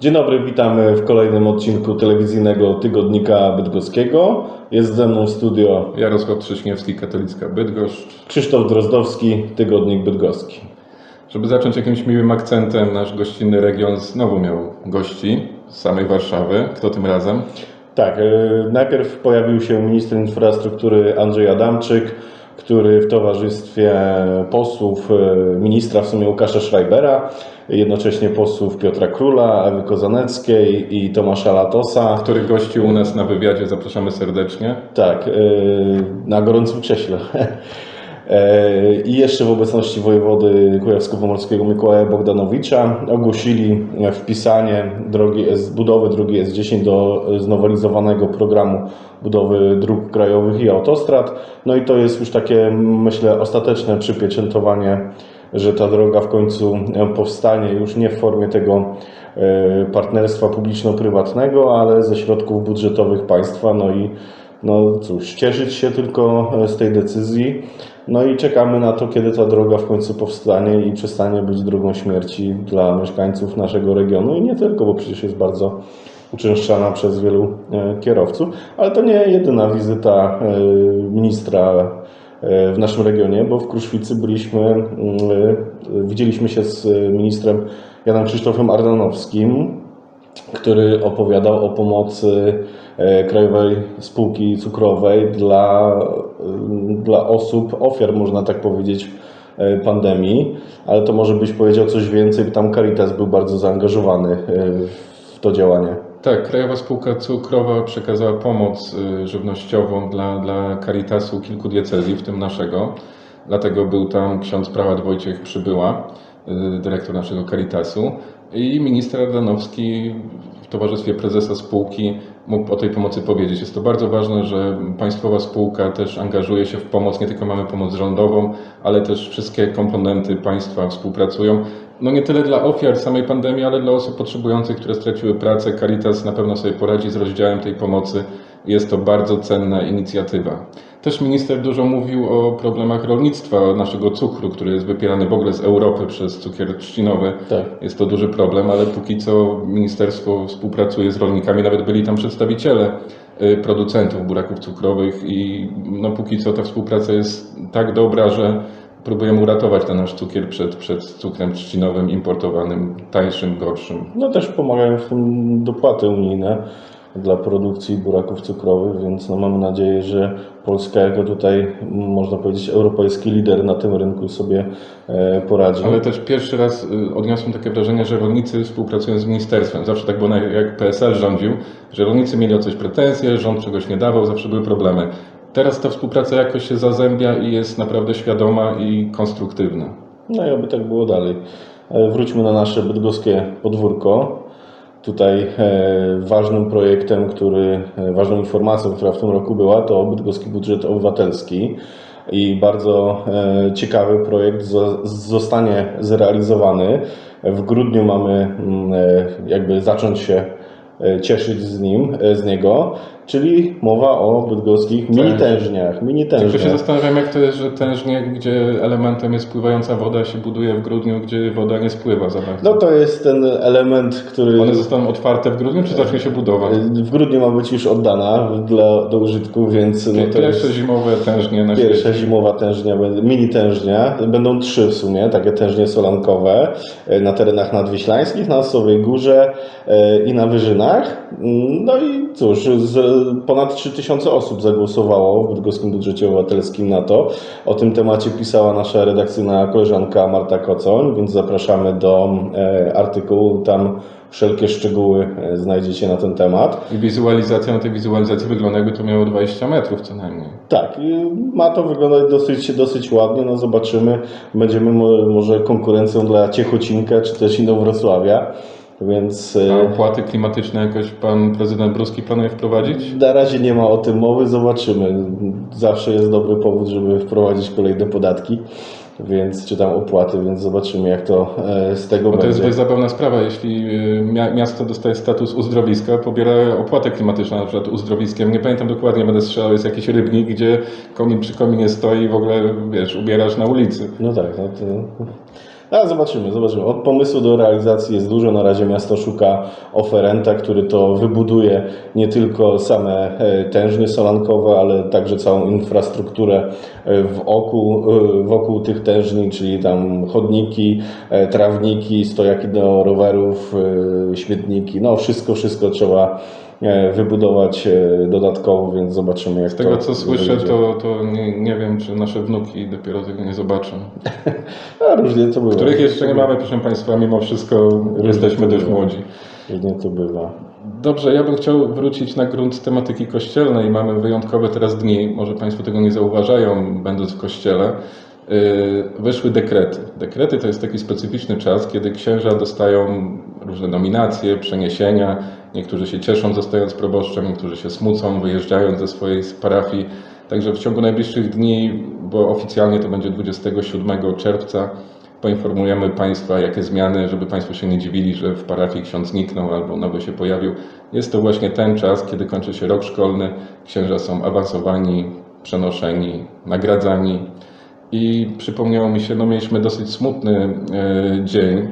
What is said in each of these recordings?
Dzień dobry, witamy w kolejnym odcinku telewizyjnego Tygodnika Bydgoskiego. Jest ze mną w studio Jarosław Trześniewski, Katolicka Bydgoszcz. Krzysztof Drozdowski, Tygodnik Bydgoski. Żeby zacząć jakimś miłym akcentem, nasz gościnny region znowu miał gości z samej Warszawy. Kto tym razem? Tak, e, najpierw pojawił się minister infrastruktury Andrzej Adamczyk, który w towarzystwie posłów, e, ministra w sumie Łukasza Schreibera, jednocześnie posłów Piotra Króla, Ewy Kozaneckiej i Tomasza Latosa. Który gościł u nas na wywiadzie, zapraszamy serdecznie. Tak, e, na gorącym krześle. E, I jeszcze w obecności wojewody kujawsko-pomorskiego Mikołaja Bogdanowicza ogłosili wpisanie drogi budowy drogi S10 do znowelizowanego programu budowy dróg krajowych i autostrad. No i to jest już takie, myślę, ostateczne przypieczętowanie, że ta droga w końcu powstanie już nie w formie tego e, partnerstwa publiczno-prywatnego, ale ze środków budżetowych państwa. No i no cóż, cieszyć się tylko e, z tej decyzji. No i czekamy na to, kiedy ta droga w końcu powstanie i przestanie być drogą śmierci dla mieszkańców naszego regionu i nie tylko, bo przecież jest bardzo uczęszczana przez wielu e, kierowców. Ale to nie jedyna wizyta e, ministra w naszym regionie, bo w Kruszwicy byliśmy, mm, widzieliśmy się z ministrem Janem Krzysztofem Ardanowskim, który opowiadał o pomocy e, Krajowej Spółki Cukrowej dla, e, dla osób, ofiar, można tak powiedzieć, e, pandemii, ale to może byś powiedział coś więcej, bo tam Caritas był bardzo zaangażowany w to działanie. Tak, Krajowa Spółka Cukrowa przekazała pomoc żywnościową dla, dla Caritasu kilku diecezji, w tym naszego. Dlatego był tam ksiądz prałat Wojciech Przybyła, dyrektor naszego Caritasu. I minister Ardanowski w towarzystwie prezesa spółki mógł o tej pomocy powiedzieć. Jest to bardzo ważne, że państwowa spółka też angażuje się w pomoc. Nie tylko mamy pomoc rządową, ale też wszystkie komponenty państwa współpracują. No nie tyle dla ofiar samej pandemii, ale dla osób potrzebujących, które straciły pracę. Caritas na pewno sobie poradzi z rozdziałem tej pomocy. Jest to bardzo cenna inicjatywa. Też minister dużo mówił o problemach rolnictwa, naszego cukru, który jest wypierany w ogóle z Europy przez cukier trzcinowy. Tak. Jest to duży problem, ale póki co ministerstwo współpracuje z rolnikami, nawet byli tam przedstawiciele y, producentów buraków cukrowych i no póki co ta współpraca jest tak dobra, że próbujemy uratować ten nasz cukier przed, przed cukrem trzcinowym importowanym, tańszym, gorszym. No też pomagają w tym dopłaty unijne dla produkcji buraków cukrowych, więc no mamy nadzieję, że Polska jako tutaj, można powiedzieć, europejski lider na tym rynku sobie e, poradzi. Ale też pierwszy raz y, odniosłem takie wrażenie, że rolnicy współpracują z ministerstwem. Zawsze tak było, jak PSL rządził, że rolnicy mieli o coś pretensje, rząd czegoś nie dawał, zawsze były problemy. Teraz ta współpraca jakoś się zazębia i jest naprawdę świadoma i konstruktywna. No i oby tak było dalej. E, Wróćmy na nasze bydgoskie podwórko. Tutaj e, ważnym projektem, który, e, ważną informacją, która w tym roku była, to bydgoski budżet obywatelski. I bardzo ciekawy projekt zo- zostanie zrealizowany. W grudniu mamy mm, jakby zacząć się cieszyć z nim, z niego, czyli mowa o bydgoskich mini tężniach. Mini Tylko się zastanawiam, jak to jest, że tężnie, gdzie elementem jest pływająca woda, się buduje w grudniu, gdzie woda nie spływa za bardzo. No to jest ten element, który One zostaną otwarte w grudniu, czy zacznie się budowa? w grudniu ma być już oddana dla, do użytku, więc no to Pierwsze zimowe tężnie na pierwsza świecie. zimowa tężnia, mini tężnia. Będą trzy w sumie, takie tężnie solankowe e, na terenach nadwiślańskich, na Sowej Górze e, i na Wyżynach. Mm, No i cóż, z, ponad 3000 osób zagłosowało w bydgoskim budżecie obywatelskim na to. O tym temacie pisała nasza redakcyjna koleżanka Marta Kocoń, więc zapraszamy do e, artykułu. Tam wszelkie szczegóły e, znajdziecie na ten temat. I wizualizacja na tej wizualizacji wygląda jakby to miało 20 metrów co najmniej. Tak, ma to wyglądać dosyć, dosyć ładnie. No zobaczymy. Będziemy mo- może konkurencją dla Ciechocinka czy też Inowrocławia. Więc A e, opłaty klimatyczne jakoś pan prezydent Bruski planuje wprowadzić? na razie nie ma o tym mowy, zobaczymy. Zawsze jest dobry powód, żeby wprowadzić kolejne podatki, więc czy tam opłaty, więc zobaczymy jak to e, z tego Bo to będzie. jest dość zabawna sprawa. Jeśli mia- miasto dostaje status uzdrowiska, pobiera opłatę klimatyczną, na przykład uzdrowiskiem. Nie pamiętam dokładnie, będę strzelał, jest jakiś rybnik, gdzie komin przy kominie stoi i w ogóle, wiesz, ubierasz na ulicy. No tak, no to A zobaczymy, zobaczymy. Od pomysłu do realizacji jest dużo. Na razie miasto szuka oferenta, który to wybuduje nie tylko same e, tężnie solankowe, ale także całą infrastrukturę e, wokół, e, wokół tych tężni, czyli tam chodniki, trawniki, stojaki do rowerów, śmietniki. No wszystko, wszystko trzeba wybudować e, dodatkowo, więc zobaczymy jak Z tego to co słyszę, to, to nie, nie wiem, czy nasze wnuki dopiero tego nie zobaczą. A, różnie to bywa. Których jeszcze nie mamy, proszę Państwa, mimo wszystko jesteśmy dość młodzi. Różnie to bywa. Dobrze, ja bym chciał wrócić na grunt tematyki kościelnej. Mamy wyjątkowe teraz dni, może Państwo tego nie zauważają, będąc w kościele. Yy, Wyszły dekrety. Dekrety to jest taki specyficzny czas, kiedy księża dostają różne nominacje, przeniesienia. Niektórzy się cieszą zostając proboszczem, niektórzy się smucą, wyjeżdżając ze swojej parafii. Także w ciągu najbliższych dni, bo oficjalnie to będzie 27 czerwca, poinformujemy Państwa, jakie zmiany, żeby Państwo się nie dziwili, że w parafii ksiądz zniknął albo nowy się pojawił. Jest to właśnie ten czas, kiedy kończy się rok szkolny, księża są awansowani, przenoszeni, nagradzani. I przypomniało mi się, no mieliśmy dosyć smutny e, dzień.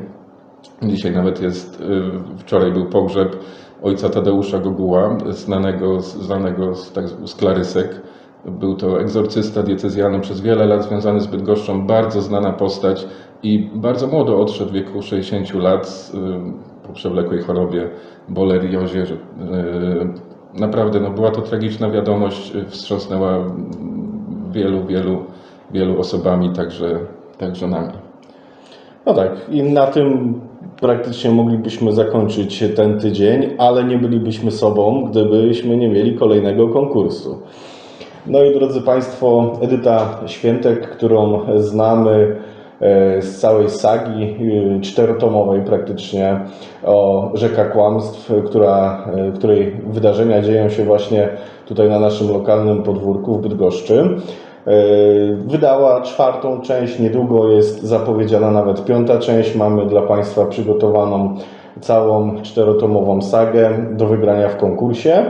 Dzisiaj nawet jest, e, wczoraj był pogrzeb ojca Tadeusza Goguła, znanego, znanego z, tak, z Klarysek. Był to egzorcysta diecezjalny przez wiele lat związany z Bydgoszczą, bardzo znana postać i bardzo młodo odszedł w wieku 60 lat y, po przewlekłej chorobie, boleriozie. Naprawdę no, była to tragiczna wiadomość, wstrząsnęła wielu, wielu, wielu osobami, także, także nami. No tak, i na tym praktycznie moglibyśmy zakończyć ten tydzień, ale nie bylibyśmy sobą, gdybyśmy nie mieli kolejnego konkursu. No i drodzy Państwo, Edyta Świętek, którą znamy e, z całej sagi e, czterotomowej praktycznie o Rzeka Kłamstw, która, e, której wydarzenia dzieją się właśnie tutaj na naszym lokalnym podwórku w Bydgoszczy. E, Wydała czwartą część, niedługo jest zapowiedziana nawet piąta część. Mamy dla Państwa przygotowaną całą czterotomową sagę do wygrania w konkursie.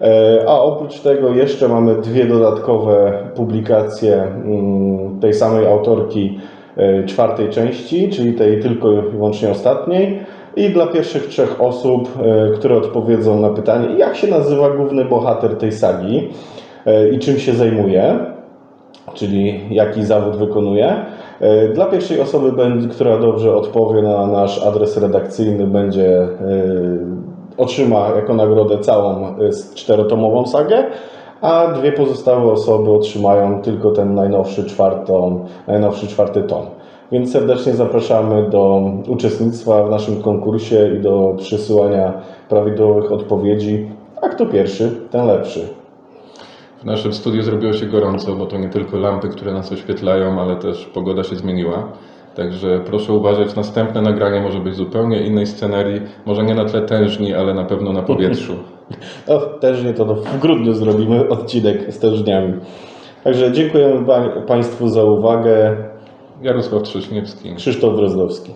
E, A oprócz tego jeszcze mamy dwie dodatkowe publikacje mm, tej samej autorki e, czwartej części, czyli tej tylko i wyłącznie ostatniej. I dla pierwszych trzech osób, które odpowiedzą na pytanie, jak się nazywa główny bohater tej sagi i czym się zajmuje, czyli jaki zawód wykonuje. E, Dla pierwszej osoby, która dobrze odpowie na nasz adres redakcyjny, będzie e, otrzyma jako nagrodę całą e, czterotomową sagę, a dwie pozostałe osoby otrzymają tylko ten najnowszy, czwartą, najnowszy czwarty tom. Więc serdecznie zapraszamy do uczestnictwa w naszym konkursie i do przysyłania prawidłowych odpowiedzi. A kto pierwszy, ten lepszy. W naszym studiu zrobiło się gorąco, bo to nie tylko lampy, które nas oświetlają, ale też pogoda się zmieniła. Także proszę uważać, następne nagranie może być zupełnie innej scenerii, może nie na tle tężni, ale na pewno na powietrzu. No, też nie to no, w grudniu zrobimy odcinek z tężniami. Także dziękujemy pa- Państwu za uwagę. Jarosław Trześniewski. Krzysztof Drozdowski.